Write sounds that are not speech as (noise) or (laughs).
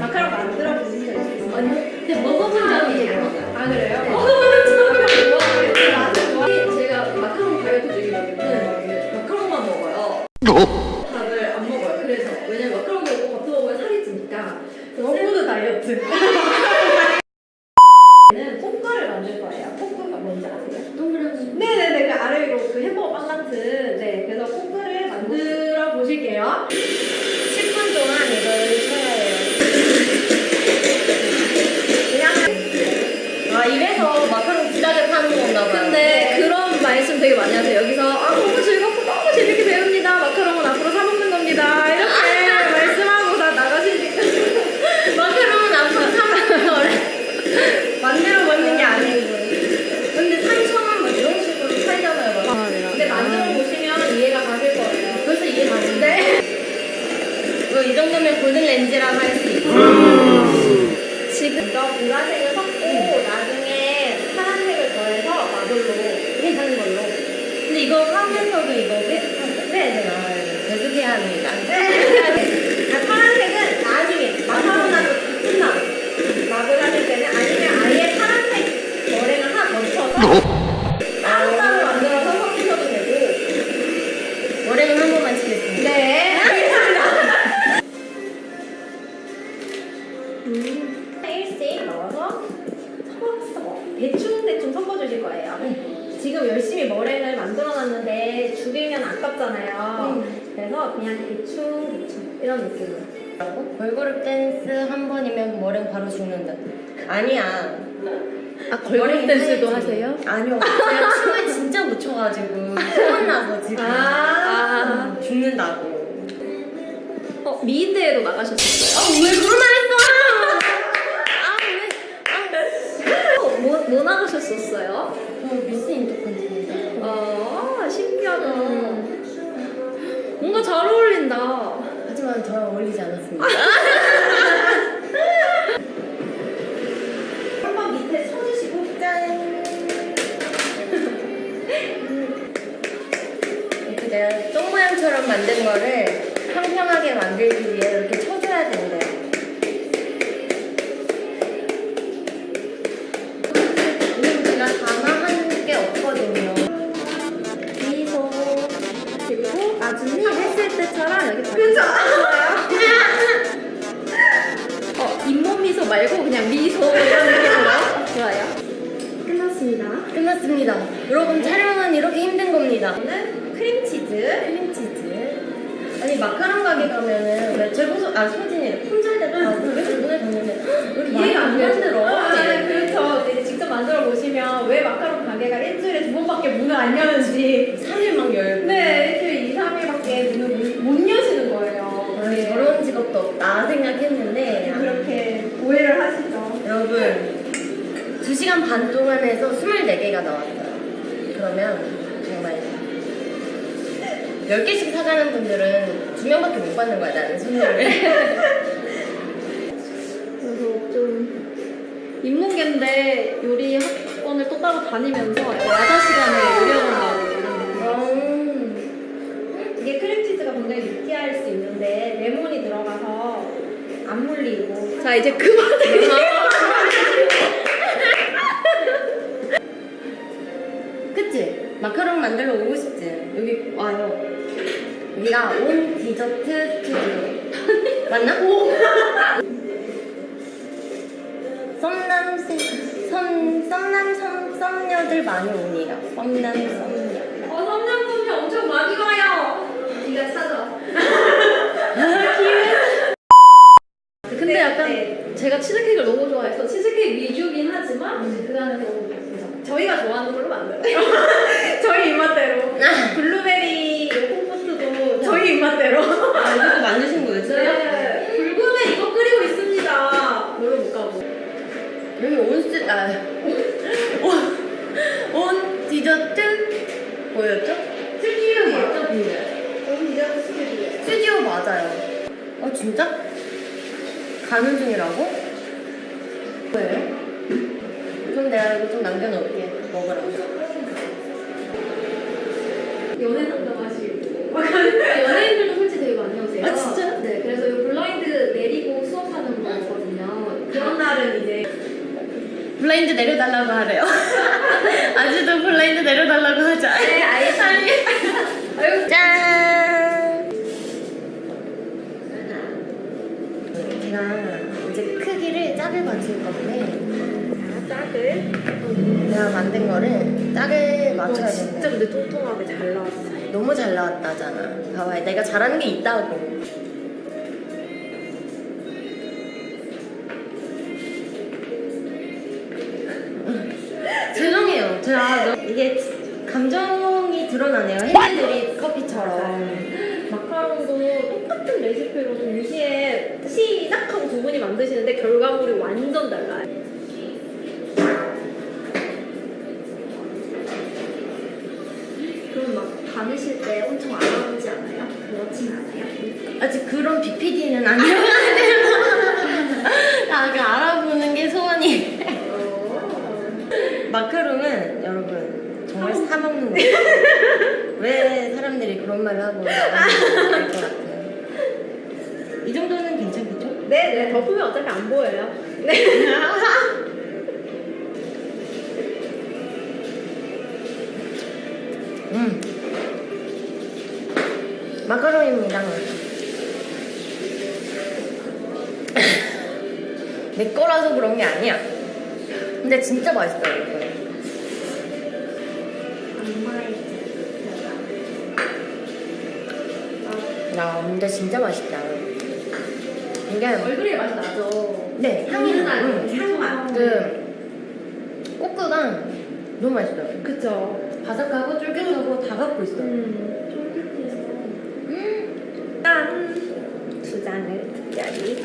마카롱 만들어 보신 적 있으세요? 아니요. 근데 먹어본 적이 있어요. 아 그래요? 먹어본 보실게요. 10분 동안 이걸 쳐야 해요. 그냥 아 이래서 마카롱 비싸게 파는 건가 봐요. 근데 그런 말씀 되게 많이 하세요. 여기서 아 너무 즐겁고 너무 재밌게 배웁니다. 마카롱은 앞으로 사 먹는 겁니다. 이렇게 말씀하고 다 나가시니까 마카롱은 앞으로 사 먹는 거래. 만들어 먹는 게 아니고. 근데 3,000원 뭐 이런 식으로 팔잖아요. 막. 근데 만들어 보시면 이해가 가실 거예요. 그래서 이게 맞는데? 뭐 이 정도면 골든 렌즈라고 할 수 있어. 지금 먼저 보라색을 섞고 나중에 파란색을 더해서 마블로 하는 걸로. 근데 이거 하면서도 이거 아깝잖아요 그래서 그냥 대충 대충 이런 느낌으로 어? 걸그룹 댄스 한 번이면 머랭 바로 죽는다. 아니야. 아 걸그룹 댄스도 하세요? 아니요. 제가 춤을 진짜 못 춰가지고 소문나서 지금 아, 죽는다고. 어 미인대회도 나가셨었어요? 아왜 그런 말 잘 어울린다. 하지만 저랑 어울리지 않았습니다. (laughs) 한번 밑에 쳐주시고 짠 이렇게 내가 똥 모양처럼 만든 거를 평평하게 만들기 위해 이렇게 쳐줘야 된대요. 나중에 했을 때처럼 여기 다 그죠? 어 잇몸 미소 말고 그냥 미소 이런 느낌으로 좋아요. 끝났습니다. 끝났습니다. 여러분 촬영은 이렇게 힘든 겁니다. 저는 크림치즈 크림치즈. 아니 마카롱 가게 가면은 왜 제보소 아 소진이 품절됐다. 그래서 눈에 봤는데 헉, 왜 이렇게 이해가 안 만들어. 아, 네, 그렇죠. 이제 직접 만들어 보시면 왜 마카롱 가게가 일주일에 두 번밖에 문을 안 여는지. (laughs) 3일 막 열고. 네, 일주일 2, 3일밖에 문을 못- 못 여시는 거예요. 아니 네. 저런 직업도 없다 생각했는데 그렇게 오해를 하시죠. 여러분 2시간 반 동안 해서 24개가 나왔어요. 그러면 정말 10개씩 사가는 분들은 2명밖에 못 받는 거야 나는 손님을. 그래서 좀 인문계인데 요리 학원을 또 따로 다니면서 야자 시간에 요리학원 가고. 음. 이게 크림치즈가 굉장히 느끼할 수 있는데 레몬이 들어가서 안 물리고. 자 이제 그만해. 만들러 오고 싶지? 여기 와요. 여기가 온 디저트 스튜디오. (laughs) 맞나? (laughs) 썸남 썸, 썸, 썸남 썸, 썸녀들 많이 옵니다. 썸남 썸녀. 어, 성장품이 엄청 많이 가요. 네가 찾아. (laughs) 근데 약간 네. 제가 치즈케이크를 너무 좋아해서 치즈케이크 위주긴 하지만 그 안에서 저희가 좋아하는 걸로 만들어요. 저희 입맛대로. 블루베리 콤포트도 저희 입맛대로. 아, 이것도 만드신 거예요? 네. 불금에 이거 끓이고 있습니다. 놀러 못 가고. 여기 아, 온, 온 디저트 뭐였죠? 스튜디오였죠, 근데? 스튜디오 맞아요. 어, 진짜? 가는 중이라고? 뭐예요? 그럼 내가 이거 좀 남겨놓을게. 먹으라고. 연애 상담하시고. 연예인들도 솔직히 되게 블라인드 내려달라고 하래요. (laughs) 아직도 블라인드 내려달라고 하자. 네. 아유, 짠! 제가 이제 크기를 짝을 맞출 건데 짝을. 내가 만든 거를 짝을 맞춰야 진짜 되는데 근데 통통하게 잘 나왔어. 너무 잘 나왔다잖아. 봐봐요. 내가 잘하는 게 있다고. 제가 너- 이게 감정이 드러나네요. 핸드드립 커피처럼. 마카롱도 똑같은 레시피로 동시에 시작하고 두 분이 만드시는데 결과물이 완전 달라요. 그럼 막 다니실 때 엄청 알아보지 않아요? 그렇진 않아요? 아직 그런 BPD는 아니었는데요. (laughs) 아, 그 알아보는 게 소원이. 마카롱은 여러분 정말 사 먹는 거예요. 왜 사람들이 그런 말을 하고 같아요. 이 정도는 괜찮겠죠? 네, 네. 덮으면 어차피 안 보여요. 네. (laughs) 음. 마카롱입니다. (laughs) 내 거라서 그런 게 아니야. 근데 진짜 맛있어요, 여러 분. 야, 근데 진짜 맛있다. 이게 얼그레이 맛이 나죠. 네 향이 음, 나. 응. 향맛. 그 꼬끄가 너무 맛있어요. 그쵸. 바삭하고 쫄깃하고 다 갖고 있어요. 음, 쫄깃해서. 짠! 두 잔을 특별히.